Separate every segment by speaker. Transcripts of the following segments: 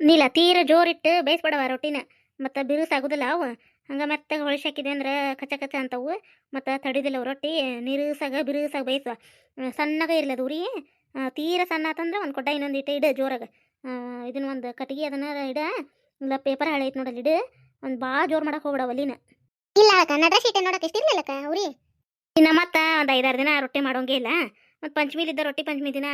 Speaker 1: ನೀಲ ತೀರ ಜೋರಿಟ್ಟು ಬೇಯಿಸ್ಬಿಡವ ರೊಟ್ಟಿನ? ಮತ್ತು ಬಿರುಸಾಗೋದಿಲ್ಲ ಅವು. ಹಂಗೆ ಮತ್ತೆ ಹೊಳಿಸಿ ಹಾಕಿದೆ ಅಂದ್ರೆ ಕಚ ಕಚ ಅಂತವು. ಮತ್ತು ತಡಿದಿಲ್ಲ ಅವು ರೊಟ್ಟಿ. ನಿರುಸಾಗ ಬಿರುಸಾಗ ಬೇಯಿಸುವ. ಸಣ್ಣಗೆ ಇರಲಿ ಅದು ಉರಿ ತೀರ ಸಣ್ಣ ಆತಂದ್ರೆ ಒಂದು ಕೊಡ್ಡ ಇನ್ನೊಂದು ಇಟ್ಟು ಇಡು ಜೋರಾಗ. ಇದನ್ನ ಒಂದು ಕಟ್ಟಿಗೆ ಅದನ್ನ ಇಡ. ಇಲ್ಲ ಪೇಪರ್ ಹಳೆ ಐತೆ ನೋಡಲ್ಲಿ ಇಡು. ಒಂದು ಭಾಳ ಜೋರು ಮಾಡಕ್ಕೆ ಹೋಗ್ಬಿಡ ಅಲ್ಲಿನ.
Speaker 2: ಇಲ್ಲ ಅಕ್ಕ ನಡ್ರ ಶೀಟೆ ನೋಡಕ್ಕೆ ಇಷ್ಟ ಉರಿ.
Speaker 1: ಇನ್ನು ಮತ್ತೆ ಒಂದು ಐದಾರು ದಿನ ರೊಟ್ಟಿ ಮಾಡೋಂಗೆ ಇಲ್ಲ. ಮತ್ತು ಪಂಚಮಿಲಿದ್ದ ರೊಟ್ಟಿ ಪಂಚಮಿ ದಿನ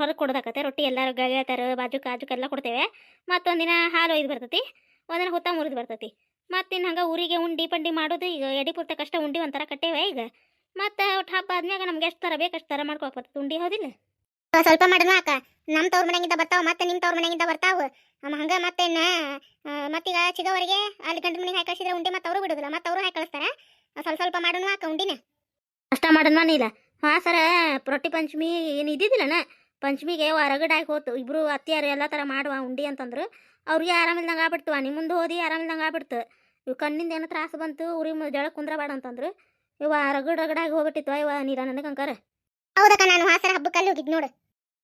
Speaker 1: ಹೊರಗೆ ಕೊಡೋದಾಕತ್ತೆ. ರೊಟ್ಟಿ ಎಲ್ಲರೂ ಗೆಳೆಯತಾರ ಬಾಜು ಕಾಜು ಕಲ್ಲ ಕೊಡ್ತೇವೆ. ಮತ್ತೊಂದಿನ ಹಾಲು ಒಯ್ದು ಬರ್ತೈತಿ. ಒಂದಿನ ಹುತ್ತ ಮುರಿದು ಬರ್ತೈತಿ. ಮತ್ತಿನ್ನು ಹಂಗೆ ಊರಿಗೆ ಉಂಡಿ ಪಂಡಿ ಮಾಡೋದು ಈಗ ಎಡಿ ಪುರ್ತ ಕಷ್ಟ ಉಂಡಿ ಒಂಥರ ಕಟ್ಟೇವೆ ಈಗ. ಮತ್ತು ಒಟ್ಟು ಹಬ್ಬ ಆದ್ಮ್ಯಾಗ ನಮ್ಗೆ ಎಷ್ಟು ಥರ ಬೇಕು ಅಷ್ಟು ಥರ ಮಾಡ್ಕೊಕ್ ಬರ್ತೈತಿ ಉಂಡಿ ಹೌದಿಲ್ಲ?
Speaker 2: ಸ್ವಲ್ಪ ಮಾಡಿದ್ನ ಅಕ್ಕ. ನಮ್ಮ ತವ್ರ ಮನೆಗಿಂದ ಬರ್ತಾವ ಮತ್ತೆ ನಿಮ್ಮ ತವ್ರ ಮನೆಗಿಂದ ಬರ್ತಾವ. ಹಂಗ ಮತ್ತೆ ಇನ್ನ ಮತ್ತೀಗ ಚಿಗವರಿಗೆ ಅಲ್ಲಿ ಗಂಡು ಮನೆಗೆ ಹಾಕಿ ಕಳಿಸಿದ್ರೆ ಉಂಡಿ ಮತ್ತೆ ಅವರು ಬಿಡುದಿಲ್ಲ. ಮತ್ತೆ ಅವರು ಹಾಕಿ ಕಳಿಸ್ತಾರೆ ಸ್ವಲ್ಪ ಸ್ವಲ್ಪ ಮಾಡೋಣ ಅಕ್ಕ ಉಂಡಿನ.
Speaker 1: ಅಷ್ಟ ಮಾಡೋಣ ಇಲ್ಲ ಹಾಂ ಸರ ರೊಟ್ಟಿ ಪಂಚಮಿ ಏನು ಇದ್ದಿದ್ದಿಲ್ಲಣ್ಣ ಪಂಚಮಿಗೆ ಹೊರಗಡಾಗಿ ಹೋತು. ಇಬ್ಬರು ಅತ್ತಿಯಾರು ಎಲ್ಲ ಥರ ಮಾಡುವ ಉಂಡಿ ಅಂತಂದ್ರು. ಅವ್ರಿಗೆ ಆರಾಮಿಲ್ದಂಗೆ ಆಗ್ಬಿಡ್ತು ನಿಮ್ಮ ಮುಂದೆ ಹೋದಿ ಆರಾಮಿಲ್ದಂಗೆ ಆಗ್ಬಿಡ್ತು. ಇವು ಕಣ್ಣಿಂದ ಏನೋ ತ್ರಾಸು ಬಂತು. ಉರಿ ಜಳ ಕುಂದ್ರಬೇಡ ಅಂತಂದ್ರು. ಇವ ರಗಡ್ ರಗಡಾಗಿ ಹೋಗ್ಬಿಟ್ಟಿತ್ತು. ಇವ ನೀರ ನನಗೆ ಅಂಕಾರ.
Speaker 2: ಹೌದಕ್ಕ ನಾನು ಹಾಸರ ಹಬ್ಬಕ್ಕೆ ಅಲ್ಲಿ ಹೋಗಿದ್ ನೋಡು.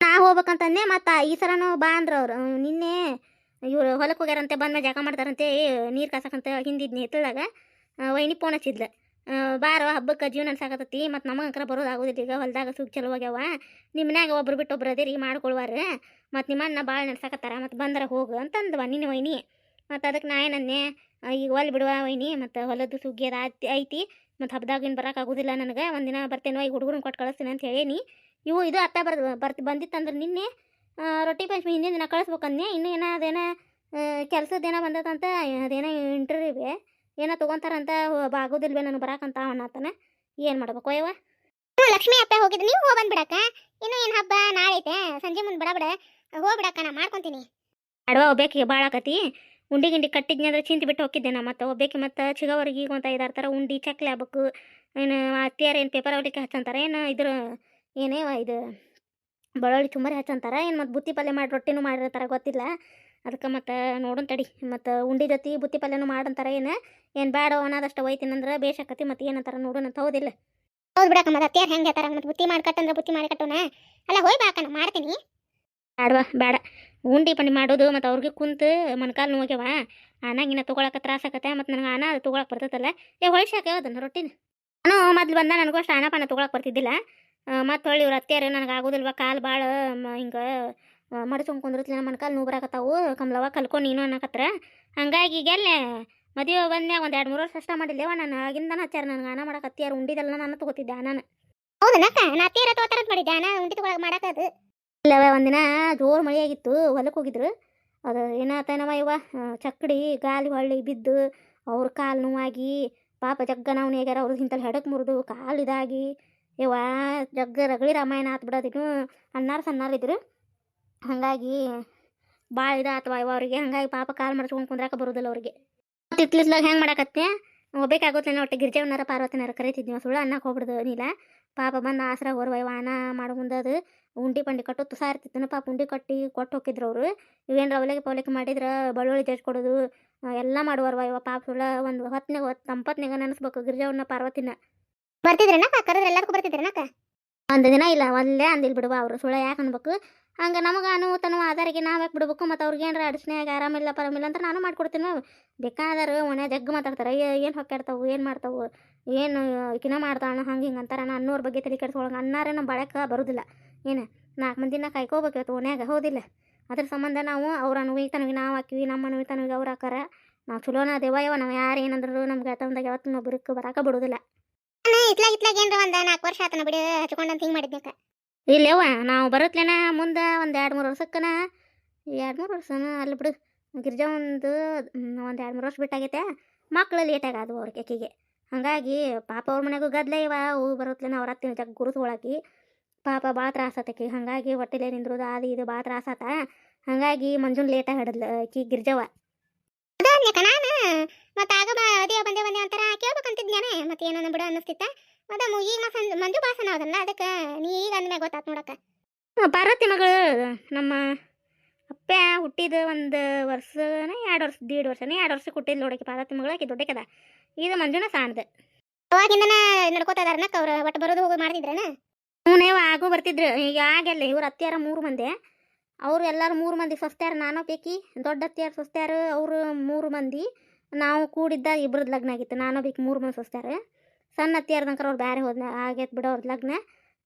Speaker 1: ನಾ ಹೋಗ್ಬೇಕಂತಂದೆ ಮತ್ತು ಈ ಸರನು ಬಾ ಅಂದ್ರು ಅವ್ರು. ನಿನ್ನೆ ಇವ್ರು ಹೊಲಕ್ಕೆ ಹೋಗ್ಯಾರಂತೆ ಬಂದ್ಮೇಲೆ ಜಾಗ ಮಾಡ್ತಾರಂತೆ. ನೀರು ಕಾಸಕ್ಕಂತ ಹಿಂದಿದ್ನಿ ಎತ್ತದಾಗ ವೈನಿ ಫೋನ್ ಹಚ್ಚಿದ್ಲ. ಬಾರೋ, ಹಬ್ಬಕ್ಕೆ ಜೀವನ ಸಾಕತ್ತತಿ ಮತ್ತು ನಮಗೆ ಅಂಕರ ಬರೋದು ಆಗೋದಿಲ್ಲ. ಈಗ ಹೊಲದಾಗ ಸುಗ್ ಚಲೋ ಆಗ್ಯಾವ. ನಿಮ್ಮ ಮನ್ಯಾಗ ಒಬ್ರು ಬಿಟ್ಟು ಒಬ್ರು ಅದೇರಿ, ಮಾಡ್ಕೊಳ್ವಾರ. ಮತ್ತು ನಿಮ್ಮ ಅಣ್ಣ ಭಾಳ ನಡ್ಸಾಕತ್ತಾರ, ಮತ್ತು ಬಂದ್ರೆ ಹೋಗು ಅಂತಂದ್ವ ನಿನ್ನ ವೈನಿ. ಮತ್ತು ಅದಕ್ಕೆ ನಾ ಏನನ್ನೆ ಈಗ ಹೊಲ್ ಬಿಡುವ ವೈನಿ, ಮತ್ತು ಹೊಲದ್ದು ಸುಗ್ಗಿ ಅದು ಆತಿ, ಐತಿ. ಮತ್ತು ಹಬ್ಬದಾಗಿನ ಬರಕ್ಕೆ ಆಗೋದಿಲ್ಲ ನನಗೆ. ಒಂದಿನ ಬರ್ತೇನೋ, ಈಗ ಹುಡುಗರನ್ನ ಕೊಟ್ಟು ಕಳಿಸ್ತೀನಿ ಅಂತ ಹೇಳೀನಿ. ಇವು ಇದು ಅತ್ತ ಬರ್, ಬರ್ತಿ, ಬಂದಿತ್ತಂದ್ರೆ ನಿನ್ನೆ ರೊಟ್ಟಿ ಪಂಚಮಿ ಹಿಂದಿನ ದಿನ ಕಳಿಸ್ಬೇಕನ್ನೆ. ಇನ್ನೂ ಏನೋ ಅದೇನೋ ಕೆಲಸದ್ದೇನೋ ಬಂದದಂತ ಅದೇನೋ ಇಂಟರ್ವ್ಯೂವೆ ಏನೋ ತೊಗೊಂತಾರಂತ ಆಗೋದಿಲ್ವೇ ನನಗೆ ಬರಾಕಂತ ಅವನಾತನ ಏನು ಮಾಡ್ಬೇಕು
Speaker 2: ಅಯ್ಯವ ಲಕ್ಷ್ಮಿ ಅಪ್ಪ ಹೋಗಿದ್ದು ನೀವು ಹೋಗಿ ಬಂದ್ಬಿಡಕ್ಕ. ಇನ್ನು ಏನು ಹಬ್ಬ ನಾಳೆ ಐತೆ ಸಂಜೆ ಮುಂದೆ ಬಡ ಬಡ ಹೋಗ್ಬಿಡಕ್ಕ ನಾ ಮಾಡ್ಕೊಂತೀನಿ.
Speaker 1: ಅಡವ ಒಬ್ಬೇಕಿಗೆ ಭಾಳ ಆಕತಿ. ಉಂಡಿ ಗಿಂಡಿ ಕಟ್ಟಿದ್ನಿ ಅಂದ್ರೆ ಚಿಂತೆ ಬಿಟ್ಟು ಹೋಗಿದ್ದೆ ನಾ ಮತ್ತು. ಒಬ್ಬೇಕಿ ಮತ್ತು ಚಿಗವರಿಗೆ ಈಗ ಒಂದು ಐದಾರು ಥರ ಉಂಡಿ ಚಕ್ಲಿ ಆಗ್ಬೇಕು ಏನು ಅತ್ತಿಯಾರು ಏನು ಪೇಪರ್ ಅವಲಿಕ್ಕೆ ಹಚ್ಚಂತಾರೆ ಏನು ಇದ್ರ ಏನೇ ಇದು ಬೆಳ್ಳುಳ್ಳಿ ಚುಮ್ಮರಿ ಹಚ್ಚಂತಾರ ಏನು ಮತ್ತು ಬುತ್ತಿ ಪಲ್ಯ ಮಾಡಿ ರೊಟ್ಟಿನೂ ಮಾಡಿರ್ತಾರೆ ಗೊತ್ತಿಲ್ಲ. ಅದಕ್ಕೆ ಮತ್ತು ನೋಡೋಣ ತಡಿ ಮತ್ತು ಉಂಡಿ ಜೊತೆ ಬುತ್ತಿ ಪಲ್ಯನೂ ಮಾಡಂತಾರೆ ಏನು? ಏನು ಬೇಡ ಅನ್ನೋದಷ್ಟು ಒಯ್ತೀನಂದ್ರೆ ಬೇಷಾಕತಿ ಮತ್ತು ಏನಂತಾರ ನೋಡೋಣ ಅಂತ ಹೌದಿಲ್ಲ.
Speaker 2: ಹೌದು ಬಿಡಕ್ಕ ಮತ್ತೆ ಅತ್ಯಾರ ಹೆಂಗೆ ಹೇಳ್ತಾರ ಮತ್ತು ಬುತ್ತಿ ಮಾಡಿ ಕಟ್ಟಂದ್ರೆ ಬುತ್ತಿ ಮಾಡಿ ಕಟ್ಟೋಣ ಅಲ್ಲ ಹೋಯ್ ಬಾಕಣ ಮಾಡ್ತೀನಿ.
Speaker 1: ಬೇಡವಾ ಬೇಡ ಉಂಡಿ ಪಂಡಿ ಮಾಡೋದು ಮತ್ತು ಅವ್ರಿಗೆ ಕುಂತು ಮೊಣಕಾಲು ನೋಗ್ಯವ ಅನ್ನಂಗಿನ ತೊಗೊಳಕ್ಕೆ ತ್ರಾಸಾಕತ್ತೆ ಮತ್ತು ನನಗೆ ಆನ ಅದು ತೊಗೊಳಕ್ಕೆ ಬರ್ತೈತಲ್ಲ ಏ ಹೊಳ್ಸಾಕ ಅದನ್ನು ರೊಟ್ಟಿನ? ನಾನು ಮೊದ್ಲು ಬಂದ ನನಗೂ ಅಷ್ಟು ಆನ ಪಾನ ತೊಗೊಳಕ್ಕೆ ಬರ್ತಿದ್ದಿಲ್ಲ. ಮತ್ತು ಹೊಳ್ಳಿ ಇವ್ರು ಅತ್ತೆಯರು ನನಗೆ ಆಗೋದಿಲ್ವ ಕಾಲು ಭಾಳ ಹಿಂಗೆ ಮಡ್ಸ್ಕೊಂಡು ಕುಂದ್ರತ್ಲಿ ನಮ್ಮ ನೋವು ಬರಾಕತ್ತಾವು ಕಮಲವ್ವ ಕಲ್ಕೊಂಡು ನೀನು ಅನ್ನಕತ್ರ. ಹಂಗಾಗಿ ಈಗೆಲ್ಲ ಮದುವೆ ಬಂದ್ಮ್ಯಾಗ ಒಂದು ಎರಡು ಮೂರು ವರ್ಷ ಅಷ್ಟ ಮಾಡಿಲ್ಲೇವ ನಾನು ಆಗಿಂದನ ಹಚ್ಚಾರ ನನಗೆ ಆನ ಮಾಡಕ್ಕೆ ಅತ್ತಿಯಾರು ಉಂಡಿದಲ್ಲ ನಾನು ತಗೋತಿದ್ದೆ ಅನ್ನ
Speaker 2: ಹೌದನಕ್ಕ ನಾ ಹತ್ತಿರ ತಗೋತಾರ ಅಂತ ಮಾಡಿದ್ದೆ ಅನ್ನ ಉಂಡಿ ತಗೊಳಕ್ ಮಾಡಕ್ಕದು
Speaker 1: ಇಲ್ಲವ ಒಂದಿನ ಜೋರು ಮಳೆಯಾಗಿತ್ತು ಹೊಲಕ್ಕೆ ಹೋಗಿದ್ರು. ಅದು ಏನಾತನವ ಇವ ಚಕ್ಕಡಿ ಗಾಲಿ ಹೊಳ್ಳಿ ಬಿದ್ದು ಅವ್ರ ಕಾಲು ನೋವಾಗಿ ಪಾಪ ಜಗ್ಗ ನಾವು ನೇಗ್ಯಾರ ಅವ್ರದ್ದು ಇಂತಲ್ಲಿ ಹೆಡಕ್ ಮುರಿದು ಕಾಲು ಇದಾಗಿ ಇವ ಜಗ್ಗ ರಗಳಿ ರಾಮಾಯಣ ಆತ್ ಬಿಡೋದಿನ್ನು ಅಣ್ಣಾರು ಸಣ್ಣಾರು ಇದ್ರು. ಹಾಗಾಗಿ ಭಾಳ ಇದಾತವ ಇವ ಅವ್ರಿಗೆ ಹಂಗಾಗಿ ಪಾಪ ಕಾಲು ಮಡ್ಸ್ಕೊಂಡು ಕುಂದ್ರಾಕ ಬರೋದಿಲ್ಲ ಅವ್ರಿಗೆ. ಇತ್ಲಿತ್ಲಾಗ ಹೆಂಗೆ ಮಾಡಕತ್ತೆ? ಹೋಗ್ಬೇಕಾಗೋತ್ಲೇನೋ ಒಟ್ಟು ಗಿರ್ಜವನಾರ ಪಾರ್ವತಿನಾರ ಕರಿತಿದ್ವಿ ಸುಳ್ಳು ಅನ್ನಕ್ಕೆ ಹೋಗ್ಬಿಡ್ದು ನೀಲ. ಪಾಪ ಬಂದು ಆಸರ ಹೊರವ ವಾನ ಮಾಡೋ ಮುಂದದು ಉಂಡಿ ಪಂಡಿ ಕಟ್ಟು ತುಸ ಇರ್ತಿತ್ತು ಪಾಪ ಉಂಡಿ ಕಟ್ಟಿ ಕೊಟ್ಟು ಹೋಗಿದ್ರು ಅವರು. ಇವೇನು ಅವಲಿಗೆ ಪೌಲಿಕೆ ಮಾಡಿದ್ರೆ ಬೆಳ್ಳುಳ್ಳಿ ಜಜ್ಜಿ ಕೊಡೋದು ಎಲ್ಲ ಮಾಡುವರ್ವ ಇವ ಪಾಪ ಸುಳ್ಳ ಒಂದು ಹೊತ್ನಾಗ ಹೊತ್ತು ತಂಪತ್ನಾಗ ನೆನೆಸ್ಬೇಕು ಗಿರ್ಜವನ್ನ ಪಾರ್ವತಿನ.
Speaker 2: ಬರ್ತಿದ್ರನಕ್ಕ? ಕರೆದ್ರೆ ಎಲ್ಲದಕ್ಕೂ ಬರ್ತಿದ್ರನಕ್ಕ?
Speaker 1: ಒಂದು ದಿನ ಇಲ್ಲ ಒಂದೇ ಅಂದಿಲ್ ಬಿಡುವ ಅವರು ಸುಳ್ಳ ಯಾಕೆ ಅನ್ಬೇಕು? ಹಂಗೆ ನಮಗೆ ಅನುಮತನೂ ಆಧಾರಿಗೆ ನಾವು ಯಾಕೆ ಬಿಡ್ಬೇಕು? ಮತ್ತು ಅವ್ರಿಗೆ ಏನಾರ ಅಡಿಸ್ನ್ಯಾಗ ಆರಾಮಿಲ್ಲ ಪರಮಿಲ್ಲ ಅಂತ ನಾನು ಮಾಡ್ಕೊಡ್ತೀನಿ ಬೇಕಾದ್ರೆ ಒಣ ಜಗ್ಗ ಮಾತಾಡ್ತಾರೆ ಏನು ಹೊಕ್ಕಾಡ್ತಾವು ಏನು ಮಾಡ್ತಾವು, ಏನು ಕಿನ ಮಾಡ್ತಾಳ ಹಂಗೆ ಹಿಂಗೆ ಅಂತಾರೆ ನಾನು ಅನ್ನೋರ ಬಗ್ಗೆ ತಲೆ ಕೆಡಿಸ್ಕೊಳಂಗೆ. ಅನ್ನಾರೇ ನಮ್ಮ ಬಳಕೆ ಬರೋದಿಲ್ಲ. ಏನು ನಾಲ್ಕು ಮಂದಿನ ಕಾಯ್ಕೋಬೇಕು ಇವತ್ತು ಓಣ್ಯಾಗ ಹೌದಿಲ್ಲ? ಅದ್ರ ಸಂಬಂಧ ನಾವು ಅವ್ರ ಅನುಭವಿತನವಿ ನಾವು ಹಾಕಿವಿ, ನಮ್ಮ ಅನುಭವಿತನವಿಗೆ ಅವ್ರು ಹಾಕಾರ. ನಾವು ಚಲೋನ ದೇವಯವ ನಾವು ಯಾರು ಏನಂದ್ರು ನಮ್ಗೆ ತಂದಾಗ ಯಾವತ್ತೂ ಒಬ್ಬರಿಗೆ ಬಿರುಕು ಬಿಡೋದಿಲ್ಲ.
Speaker 2: ಇತ್ಲಾಗ ಇತ್ಲಾಗ ಏನ್ರ ಒಂದು ನಾಲ್ಕು ವರ್ಷ ಆತನ ಬಿಡಿ, ಹಚ್ಕೊಂಡಂತ ಹಿಂಗೆ ಮಾಡಿದ್ನಕ್ಕ
Speaker 1: ಇಲ್ಲವ್ವ, ನಾವು ಬರುತ್ತಲೇನ ಮುಂದೆ ಒಂದು ಎರಡು ಮೂರು ವರ್ಷಕ್ಕನ? ಎರಡು ಮೂರು ವರ್ಷನ? ಅಲ್ಲಿ ಬಿಡು. ಗಿರ್ಜಾ ಒಂದು ಒಂದು ಎರಡು ಮೂರು ವರ್ಷ ಬಿಟ್ಟಾಗೈತೆ. ಮಕ್ಕಳು ಲೇಟಾಗಿ ಅದು ಅವ್ರ ಆಕಿಗೆ ಹಾಗಾಗಿ ಪಾಪ ಅವ್ರ ಮನೆಗೂ ಗದ್ಲ ಇವ. ಹೂ ಬರುತ್ತಲೇನ ಅವ್ರ ಹತ್ತಿನ ಜಗ್ ಗುರುಸ್ಕೊಳಕಿ ಪಾಪ ಭಾಳ ತ್ರಾಸ ಆತಕಿ ಹಾಗಾಗಿ ಹೊಟ್ಟೆಲೆ ನಿಂದ್ರದು ಅದು ಇದು ಭಾಳ ತ್ರಾಸ ಆತ. ಹಾಗಾಗಿ ಮಂಜುನ್ ಲೇಟಾಗಿ ಹಿಡಿದ್ಲ ಆಕಿ
Speaker 2: ಗಿರ್ಜವ. ಮತ್ತೆ ಆಗ ಅದೇ ಬಂದೆ ಬಂದೆ ಅಂತಾರ ಕೇಳ್ಬೇಕಂತಿದ್ನ್ಯಾನೆ? ಮತ್ತೆ ಏನೋ ಬಿಡ ಅನ್ನಿಸ್ತಿತ್ತ? ಮತ್ತೆ ಮು- ಈಗ ಮಂಜು ಭಾಷಣ ಅದಲ್ಲ ಅದಕ್ಕೆ ನೀ ಈಗ ಅಂದ್ಮ್ಯಾಗ ಗೊತ್ತಾತ್ ನೋಡಕ್ಕ.
Speaker 1: ಪಾರ್ವತಿ ಮಗಳು ನಮ್ಮ ಅಪ್ಪ ಹುಟ್ಟಿದ ಒಂದು ವರ್ಷನ ಎರಡು ವರ್ಷ ದೀಡ್ ವರ್ಷನೇ ಎರಡು ವರ್ಷ ಹುಟ್ಟಿದ್ ನೋಡಕ್ಕೆ ಪಾರ್ವತಿ ಮಗಳು ಆಕಿ ದೊಡ್ಡಕದ ಇದು ಮಂಜುನ ಸಾಣದ.
Speaker 2: ಅವಾಗಿಂದನ ನಡ್ಕೋತಾ ಇದಾರನಕ್ಕ ಅವ್ರ ಒಟ್ಟು ಬರೋದು ಹೋಗೋದು ಮಾಡ್ತಿದ್ರೇನ?
Speaker 1: ಹ್ಞೂ ಆಗು ಬರ್ತಿದ್ರು. ಈಗ ಆಗಲ್ಲ ಇವ್ರ ಅತ್ತಿಯಾರ ಮೂರು ಮಂದಿ. ಅವರು ಎಲ್ಲರೂ ಮೂರು ಮಂದಿ ಸೊಸ್ತ್ಯಾರ ನಾನು ಬೇಕಿ ದೊಡ್ಡ ಅತ್ತಿಯಾರು ಸೊಸ್ತ್ಯಾರು ಅವರು ಮೂರು ಮಂದಿ. ನಾವು ಕೂಡಿದ್ದ ಇಬ್ರದ್ದು ಲಗ್ನ ಆಗಿತ್ತು ನಾನು ಬೇಕಿ ಮೂರು ಮಂದಿ ಸೊಸ್ತ್ಯಾರ. ಸಣ್ಣ ಅತ್ತಿಯಾರ್ದಂಕರ ಅವ್ರು ಬೇರೆ ಹೋದ್ನ ಆಗೈತೆ ಬಿಡೋ ಅವ್ರ ಲಗ್ನ.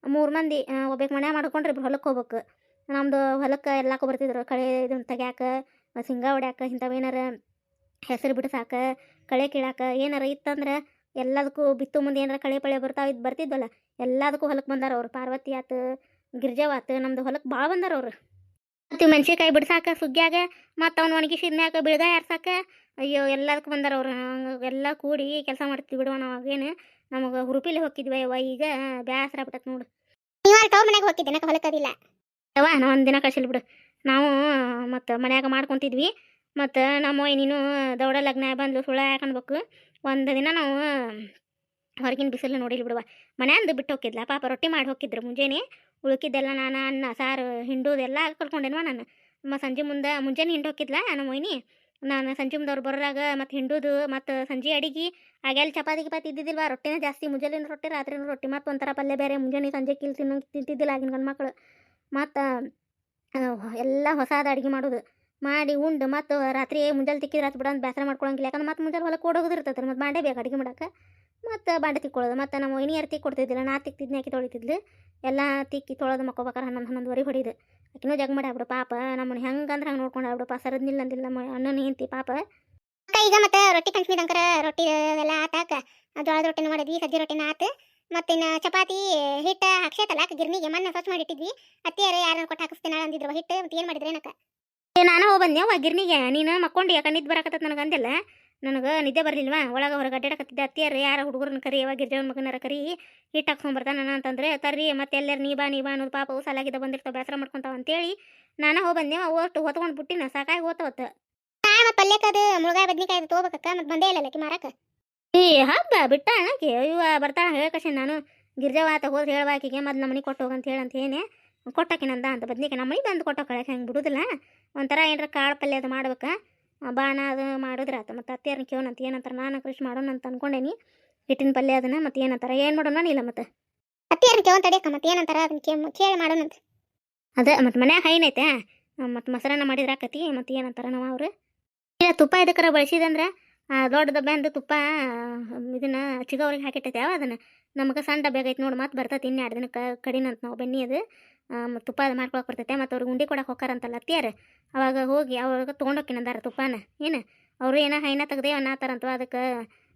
Speaker 1: ಮೂರು ಮಂದಿ ಒಬ್ಬಕ್ಕೆ ಮನೆ ಮಾಡ್ಕೊಂಡ್ರೆ ಇಬ್ರು ಹೊಲಕ್ಕೆ ಹೋಗ್ಬೇಕು. ನಮ್ದು ಹೊಲಕ್ಕೆ ಎಲ್ಲಕ್ಕೂ ಬರ್ತಿದ್ರು, ಕಳೆ ಇದನ್ನು ತೆಗ್ಯಾಕ ಸಿಂಗ ಹೊಡ್ಯಾಕ ಏನಾರ ಹೆಸರು ಬಿಡ್ಸಾಕ ಕಳೆ ಕೀಳಾಕ, ಏನಾರ ಇತ್ತಂದ್ರೆ ಎಲ್ಲದಕ್ಕೂ ಬಿತ್ತು ಮುಂದೆ ಏನಾರ ಕಳೆ ಪಳೆ ಬರ್ತಾವ ಇದು ಬರ್ತಿದ್ವಲ್ಲ, ಎಲ್ಲದಕ್ಕೂ ಹೊಲಕ್ಕೆ ಬಂದಾರ ಅವ್ರು. ಪಾರ್ವತಿ ಆತು, ಗಿರ್ಜವ್ ಆತು, ನಮ್ದು ಹೊಲಕ್ಕೆ ಭಾಳ ಬಂದಾರ ಅವ್ರು. ಮತ್ತು ಮೆಣಸಿನ್ಕಾಯಿ ಬಿಡ್ಸಾಕ ಸುಗ್ಗ್ಯಾಗ ಮತ್ತು ಅವ್ನು ಒಣಗಿಸಿದ್ಮ್ಯಾಕ ಬಿಳ್ಗಾಯಿ ಆರ್ಸಾಕ ಅಯ್ಯೋ, ಎಲ್ಲದಕ್ಕೂ ಬಂದಾರ ಅವ್ರು. ಎಲ್ಲ ಕೂಡಿ ಕೆಲಸ ಮಾಡ್ತೀವಿ ಬಿಡುವ ಅವಾಗೇನು. ನಮಗೆ ಹುರುಪಿಲಿ ಹೋಗಿದ್ವಿ ಅವ್ವ ಈಗ ಬ್ಯಾಸರ ಬಿಟ್ಟತ್ ನೋಡು.
Speaker 2: ನೀವು ಅಲ್ಲಿ ಮನೆಗೆ ಹೋಗಿದ್ದೆ ನಕ ಹೊಲಕ್ಕದಿಲ್ಲ
Speaker 1: ಯವ್ವ ನಾ ಒಂದು ದಿನ ಕಳಿಸಿಲ್ಲ ಬಿಡು. ನಾವು ಮತ್ತು ಮನ್ಯಾಗ ಮಾಡ್ಕೊತಿದ್ವಿ. ಮತ್ತು ನಮ್ಮ ನೀನು ದೌಡ ಲಗ್ನ ಬಂದ್ಲು ಸುಳ್ಳ ಹಾಕೊಂಡ್ಬೇಕು. ಒಂದು ದಿನ ನಾವು ಹೊರಗಿನ ಬಿಸಿಲು ನೋಡಿಲ್ಲ ಬಿಡುವ. ಮನ್ಯಾಂದು ಬಿಟ್ಟು ಹೋಗಿದ್ಲ ಪಾಪ ರೊಟ್ಟಿ ಮಾಡಿ ಹೋಗಿದ್ರು ಮುಂಜಾನೆ. ಉಳುಕಿದ್ದೆಲ್ಲ ನಾನು ಅನ್ನ ಸಾರು ಹಿಂಡುದೆಲ್ಲ ಕಲ್ಕೊಂಡೇನ್ವ ನಾನು. ಮ ಸಂಜೆ ಮುಂದೆ ಮುಂಜಾನೆ ಹಿಂಡು ಹೋಗಿದ್ಲ ನಮ್ಮ ಮೊಯ್ನಿ ನಾನು ಸಂಜೆ ಮುಂದೆ ಅವ್ರು ಬರೋರಾಗ ಮತ್ತು ಹಿಂಡುದು, ಮತ್ತು ಸಂಜೆ ಅಡಿಗೆ ಆಗೆಲ್ಲ ಚಪಾತಿ ಗಿಪಾತಿ ಇದ್ದಿದ್ದಿಲ್ಲ ರೊಟ್ಟಿನ ಜಾಸ್ತಿ ಮುಂಜಾನೆ ರೊಟ್ಟಿ, ರಾತ್ರಿನೂ ರೊಟ್ಟಿ. ಮತ್ತು ಒಂಥರ ಪಲ್ಯ ಬೇರೆ, ಮುಂಜಾನೆ ಸಂಜೆ ಕಿಲ್ ತಿನ್ನೋಂಗೆ ತಿಂತಿದ್ದಿಲ್ಲ ಆಗಿನ ಗಂಡು ಮಕ್ಕಳು ಮತ್ತು ಎಲ್ಲ ಹೊಸಾದ ಅಡುಗೆ ಮಾಡೋದು. ಮಾಡಿ ಉಂಡು ಮತ್ತು ರಾತ್ರಿ ಮುಂಜಾನೆ ತಿಕ್ಕಿದ್ರೆ ರಾತ್ರಿ ಅಂತ ಬೇಸರ ಮಾಡ್ಕೊಳಂಗಿಲ್ಲ. ಯಾಕಂದ್ರೆ ಮತ್ತೆ ಮುಂಜಾನೆ ಹೊಲಕ್ಕೆ ಓಡೋಗೋದು ಇರ್ತೈತೆ ಮತ್ತು ಮಾಡೇ ಬೇಕು ಅಡುಗೆ ಮಾಡಕ್ಕೆ ಮತ್ತು ಬಾಂಡೆ ತಿಕ್ಕೊಳ್ಳೋದು ಮತ್ತು ನಮ್ಮ ಒಯ್ನಿಯರ್ ತಿಕ್ಕಿ ಕೊಡ್ತಿದ್ದಿಲ್ಲ ನಾ ತಿಕ್ತಿದ್ನಿ ಆಕೆ ತೊಳಿತಿದ್ಲು. ಎಲ್ಲ ತಿಕ್ಕಿ ತೊಳೆದು ಮಕ್ಕೋಬೇಕಾರೆ ಹನ್ನೊಂದು ಹನ್ನೊಂದುವರೆ ಹೊಡಿದು. ಆಕಿನೂ ಜಗ್ ಮಾಡಿ ಆಗ್ಬಿಡು ಪಾಪ ನಮ್ಮನ್ನು ಹೆಂಗಂದ್ರೆ ಹಂಗೆ ನೋಡ್ಕೊಂಡು ಆಗ್ಬಿಡಪ್ಪ ಸರದ್ನಿಲ್ಲ ಅಂದಿಲ್ಲ ನಮ್ಮ ಅಣ್ಣನ ಹೆಂಡತಿ, ಪಾಪ.
Speaker 2: ಈಗ ಮತ್ತೆ ರೊಟ್ಟಿ ಪಂಚಮಿ ದಂಕರ ರೊಟ್ಟಿ ಎಲ್ಲ ಆತಾಕ ಜೋಳದ ರೊಟ್ಟಿನ ಮಾಡಿದ್ವಿ, ಸಜ್ಜಿ ರೊಟ್ಟಿನ ಆತು. ಮತ್ತಿನ್ನ ಚಪಾತಿ ಹಿಟ್ಟು ಹಾಕ್ಸೈತಲ್ಲ ಗಿರ್ನಿಗೆ ಮೊನ್ನೆ ಸ್ವಚ್ಛ ಮಾಡಿಟ್ಟಿದ್ವಿ ಅತ್ತಿಯಾರ ಯಾರನ್ನ ಕೊಟ್ಟು ಹಾಕಿಸ್ತೀನಿ ಅಂದಿದ್ರು, ಹಿಟ್ಟು ಮತ್ತು ಏನು ಮಾಡಿದ್ರೆ ಏನಕ್ಕ
Speaker 1: ನಾನು ಹೋಗಿ ಬಂದೆ ಗಿರ್ನಿಗೆ. ನೀನು ಮಕ್ಕೊಂಡು ಯಾಕೆ ನಿದ್ದೆ ಬರಕತ್ತದ ನನಗೆ ಅಂದಿಲ್ಲ. ನನಗೆ ನಿದ್ದೆ ಬರಲಿಲ್ವಾ? ಒಳಗೆ ಹೊರಗೆ ಅಡ್ಡಾಡಕತ್ತಿದ್ದೆ ಅತ್ತಿಯಾರ ಯಾರ ಹುಡುಗರನ್ನ ಕರಿ ಯಾವಾಗ ಗಿರ್ಜವನ ಮಗನಾರ ಕರಿ ಹಿಟ್ಟು ಹಾಕ್ಕೊಂಬರ್ತಾನ ಅಂತಂದ್ರೆ ತರ್ರಿ ಮತ್ತೆ ಎಲ್ಲರ ನೀ ಬಾ ನೀ ಬಾ ಅನ್ನೋದು ಪಾಪ ಸಾಲಾಗಿದ್ದ ಬಂದಿರ್ತಾವ ಬೇಸರ ಮಾಡ್ಕೊಂತಾವ ಅಂತೇಳಿ ನಾನು ಹೋಗಿ ಬಂದೆ ಒಟ್ಟು ಹೊತ್ಕೊಂಡು ಬಿಟ್ಟಿನ ಸಾಕಾಗಿ ಹೋತವತ್ತು.
Speaker 2: ನಾ ಮತ್ತೆ ಪಲ್ಯಕ್ಕದು ಮುಳುಗಾಯಿ ಬದ್ನಿಕಾಯಿ ತೊಗೋಬೇಕಕ್ಕ ಮತ್ತೆ ಬಂದೇ ಇಲ್ಲ ಲಕ್ಕಿ ಮಾರಕ್ಕೆ
Speaker 1: ಈ ಹಬ್ಬ ಬಿಟ್ಟ ಆಕೆ ಇವ ಬರ್ತಾಳ ಹೇಳಕಶೆ ನಾನು ಗಿರ್ಜವಾತ ಹೋದ್ರೆ ಹೇಳಬಾಕಿಗೆ ಮೊದ್ಲು ನಮ್ಮ ಮನೆ ಕೊಟ್ಟು ಹೋಗಂತ ಹೇಳಂತ ಏನೇ ಕೊಟ್ಟಾಕಿ ನಂದ ಅಂತ ಬದ್ನಿಕಾಯಿ ನಮ್ಮ ಮನೆ ಬಂದು ಕೊಟ್ಟೋಕಳಕ್ಕೆ ಹೆಂಗೆ ಬಿಡುದಿಲ್ಲ ಒಂಥರ ಏನಾರ ಕಾಳು ಪಲ್ಯ ಅದು ಮಾಡ್ಬೇಕು ಬಾಣ ಅದು ಮಾಡಿದ್ರೆ ಆತ. ಮತ್ತು ಅತ್ತೆಯರ್ನ ಕೇಳೋಣಂತ ಏನಂತಾರೆ. ನಾನು ಕೃಷಿ ಮಾಡೋಣ ಅಂತ ಅನ್ಕೊಂಡೇನಿ. ಹಿಟ್ಟಿನ ಪಲ್ಯ ಅದನ್ನ ಮತ್ತೆ ಏನಂತಾರೆ. ಏನು ಮಾಡೋಣ ಇಲ್ಲ ಮತ್ತೆ.
Speaker 2: ಅತ್ತೆಯರ್ನ ಕೇಳೋನ್ ತಡಿಯಕ್ಕ ಮತ್ತೆ ಏನಂತಾರ ಅದನ್ನ ಕೇಳಿ ಕೇಳಿ ಮಾಡೋಣಂತ
Speaker 1: ಅದೇ ಮತ್ತು ಮನ್ಯಾಗ ಹೈನೈತೆ ಮತ್ತು ಮೊಸರನ್ನ ಮಾಡಿದ್ರೆ ಆಕತಿ. ಮತ್ತು ಏನಂತಾರೆ ನಾವು ಅವರು. ಈಗ ತುಪ್ಪ ಇದಕ್ಕರ ಬಳಸಿದಂದ್ರೆ ದೊಡ್ಡ ದಬ್ಬೆ ಅಂದು ತುಪ್ಪ ಇದನ್ನು ಚಿಗವ್ರಿಗೆ ಹಾಕಿಟ್ಟೈತೆ ಯಾವ ಅದನ್ನು. ನಮಗೆ ಸಣ್ಣ ಡಬ್ಬೆ ಆಗೈತೆ ನೋಡಿ ಮತ್ತೆ ಬರ್ತೈತೆ ಇನ್ನು ಎರಡು ದಿನಕ್ಕೆ ಕಡಿನಂತ ನಾವು ಬೆನ್ನಿ ಅದು. ತುಪ್ಪ ಅದು ಮಾಡ್ಕೊಳಕ್ಕೆ ಬರ್ತೈತೆ ಮತ್ತು ಅವ್ರಿಗೆ ಉಂಡೆ ಕೊಡಕ್ಕೆ ಹೋಗಾರಂತಲ್ಲ ಅತ್ತಿಯಾರ. ಅವಾಗ ಹೋಗಿ ಅವಾಗ ತೊಗೊಂಡೋಕಿನ ಅಂದಾರ ತುಪ್ಪನ. ಏನು? ಅವರು ಏನೋ ಹೈನ ತೆಗ್ದೇವ ಅನ್ನತ್ತಾರಂತ ಅದಕ್ಕೆ.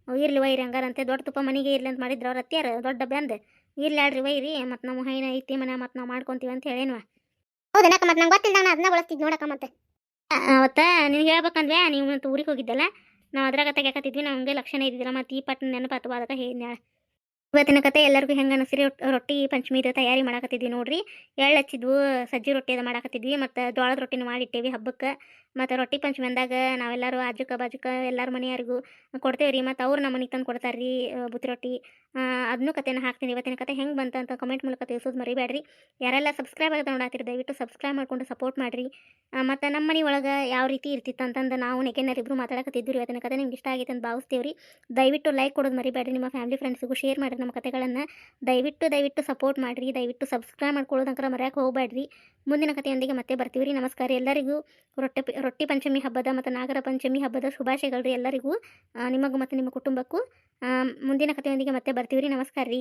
Speaker 1: ಇರ್ಲಿ ವೈರಿ ಹಂಗಾರಂತೆ ದೊಡ್ಡ ತುಪ್ಪ ಮನೆಗೆ ಇರ್ಲಿ ಅಂತ ಮಾಡಿದ್ರು ಅವ್ರು ಅತ್ತಿಯಾರ ದೊಡ್ಡ ಅಂದು ಇರ್ಲಿ ಆಡ್ರಿ ವೈರಿ ಮತ್ತು ನಮ್ಮ ಹೈನ ಐತಿ ಮನೆ ಮತ್ತು ನಾವು ಮಾಡ್ಕೊತೀವಿ ಅಂತ ಹೇಳೇನ್ವ.
Speaker 2: ಹೌದನಕ್ಕ ಮತ್ತೆ ನಂಗೆ ಗೊತ್ತಿಲ್ಲ ನಾನು ಅದನ್ನ ಬಳಸ್ತಿದ್ದು ನೋಡಕ್ಕ ಮತ್ತೆ.
Speaker 1: ಅವತ್ತ ನಿನ್ಗೆ ಹೇಳ್ಬೇಕಂದ್ರೆ ನೀವು ಊರಿಗೆ ಹೋಗಿದ್ದಲ್ಲ. ನಾವು ಅದ್ರಾಗ ತೆಗ್ಯಾಕತ್ತಿದ್ವಿ ನಮಗೆ ಲಕ್ಷಣ ಇದ್ದಿದ್ದಿಲ್ಲ ಮತ್ತು ಈ ನೆನಪು ಅಥವಾ ಅದಕ್ಕೆ ಹೇಳಿದ್ನಾಳ ಇವತ್ತಿನ ಕತೆ ಎಲ್ಲರಿಗೂ ಹೆಂಗೆ ಅನಿಸ್ರಿ? ರೊಟ್ಟಿ ಪಂಚಮಿದ ತಯಾರಿ ಮಾಡಾಕತ್ತಿದ್ವಿ ನೋಡ್ರಿ. ಎಳ್ಳು ಹಚ್ಚಿದ್ವು, ಸಜ್ಜಿ ರೊಟ್ಟಿ ಅದು ಮಾಡಾಕತ್ತಿದ್ವಿ, ಮತ್ತು ಜೋಳದ ರೊಟ್ಟಿನ ಮಾಡಿಟ್ಟೇವಿ ಹಬ್ಬಕ್ಕೆ. ಮತ್ತು ರೊಟ್ಟಿ ಪಂಚಮಿ ಅಂದಾಗ ನಾವೆಲ್ಲರೂ ಆಜುಕ ಬಾಜುಕ ಎಲ್ಲರ ಮನೆಯವ್ರಿಗೂ ಕೊಡ್ತೇವೆ ರೀ ಮತ್ತು ಅವ್ರು ನಮ್ಮ ಮನೆಗೆ ತಂದು ಕೊಡ್ತಾರೆ ರೀ ಬುತ್ತಿ ರೊಟ್ಟಿ. ಅದನ್ನೂ ಕತೆನ ಹಾಕ್ತೀನಿ. ಇವತ್ತಿನ ಕತೆ ಹೆಂಗೆ ಬಂತ ಅಂತ ಕಮೆಂಟ್ ಮೂಲಕ ತಿಳಿಸೋದು ಮರಿಬೇಡ್ರಿ ಯಾರೆಲ್ಲ ಸಬ್ಸ್ಕ್ರೈಬ್ ಆಗೋದು ನೋಡಾತಿರಿ, ದಯವಿಟ್ಟು ಸಬ್ಸ್ಕ್ರೈಬ್ ಮಾಡ್ಕೊಂಡು ಸಪೋರ್ಟ್ ಮಾಡಿರಿ. ಮತ್ತು ನಮ್ಮ ಮನೆ ಒಳಗೆ ಯಾವ ರೀತಿ ಇರ್ತಿತ್ತು ಅಂತಂದು ನಾವು ನೆಗೆನರ್ ಇಬ್ಬರು ಮಾತಾಡಕತ್ತಿದ್ವಿ ಇವತ್ತಿನ ಕತೆ ನಿಮ್ಗೆ ಇಷ್ಟ ಆಗೈತೆ ಅಂತ ಭಾವಿಸ್ತೀವಿ ದಯವಿಟ್ಟು ಲೈಕ್ ಕೊಡೋದು ಮರಿಬೇಡ್ರಿ ನಿಮ್ಮ ಫ್ಯಾಮಿಲಿ ಫ್ರೆಂಡ್ಸ್ಗೂ ಶೇರ್ ಮಾಡಿರಿ ನಮ್ಮ ಕತೆಗಳನ್ನು. ದಯವಿಟ್ಟು ದಯವಿಟ್ಟು ಸಪೋರ್ಟ್ ಮಾಡಿರಿ. ದಯವಿಟ್ಟು ಸಬ್ಸ್ಕ್ರೈಬ್ ಮಾಡ್ಕೊಳ್ಳೋದಂಕರ ಮರ್ಯಾಕೆ ಹೋಗಬೇಡ್ರಿ ಮುಂದಿನ ಕಥೆಯೊಂದಿಗೆ ಮತ್ತೆ ಬರ್ತೀವಿ ನಮಸ್ಕಾರ ಎಲ್ಲರಿಗೂ. ರೊಟ್ಟಿ ರೊಟ್ಟಿ ಪಂಚಮಿ ಹಬ್ಬದ ಮತ್ತು ನಾಗರ ಪಂಚಮಿ ಹಬ್ಬದ ಶುಭಾಶಯಗಳು ಎಲ್ಲರಿಗೂ. ನಿಮಗೂ ಮತ್ತು ನಿಮ್ಮ ಕುಟುಂಬಕ್ಕೂ. ಮುಂದಿನ ಕಥೆಯೊಂದಿಗೆ ಮತ್ತೆ ಬರ್ತೀವಿ ನಮಸ್ಕಾರ ರೀ